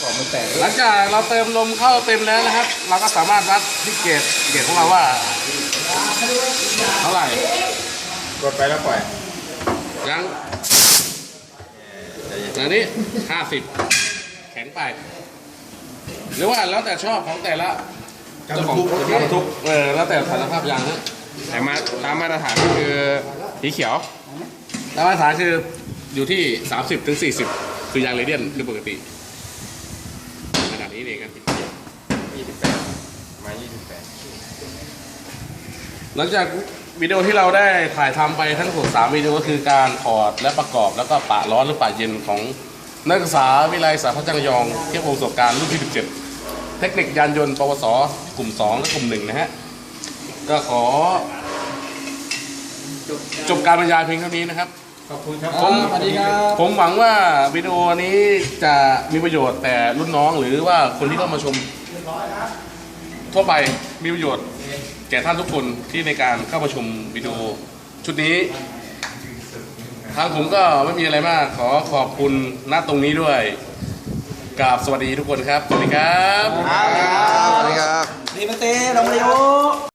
กรอบมันแตกหลังจากเราเติมลมเข้าเต็มแล้วนะครับ เราก็สามารถวัดที่เกจเกจของเราว่า เท่าไหร่ กดไปแล้วปล่อยยังอันนี้ห้าสิบแข็งไป หรือว่าแล้วแต่ชอบของแต่ละเจ้าของรถบรรทุกเออแล้วแต่ฐานภาพยางนะแต่มาตามมาตรฐานก็คือสีเขียวแล้วมาตรฐานคืออยู่ที่ 30ถึง40 คือยางเรเดียนคือปกติ ขนาดนี้เองครับ28มา28หลังจากวิดีโอที่เราได้ถ่ายทำไปทั้งหมด3วิดีโอก็คือการถอดและประกอบแล้วก็ปะร้อนหรือปะเย็นของนักศึกษาวิไลสาพัจังยองเทียบประสบการณ์รุ่นที่ 17 เทคนิคยานยนต์ ปวส กลุ่ม 2 และกลุ่ม 1 นะฮะ ก็ขอ จบการบรรยายเพียงเท่านี้นะครับ ขอบคุณครับผมสวัสดีครับ ผมหวังว่าวิดีโอนี้จะมีประโยชน์แต่รุ่นน้องหรือว่าคนที่เข้ามาชมทั่วไปมีประโยชน์แก่ท่านทุกคนที่ในการเข้ามาชมวิดีโอชุดนี้ ทางผมก็ไม่มีอะไรมาก ขอขอบคุณณตรงนี้ด้วยกราบสวัสดีทุกคนครับ สวัสดีครับ สวัสดีครับ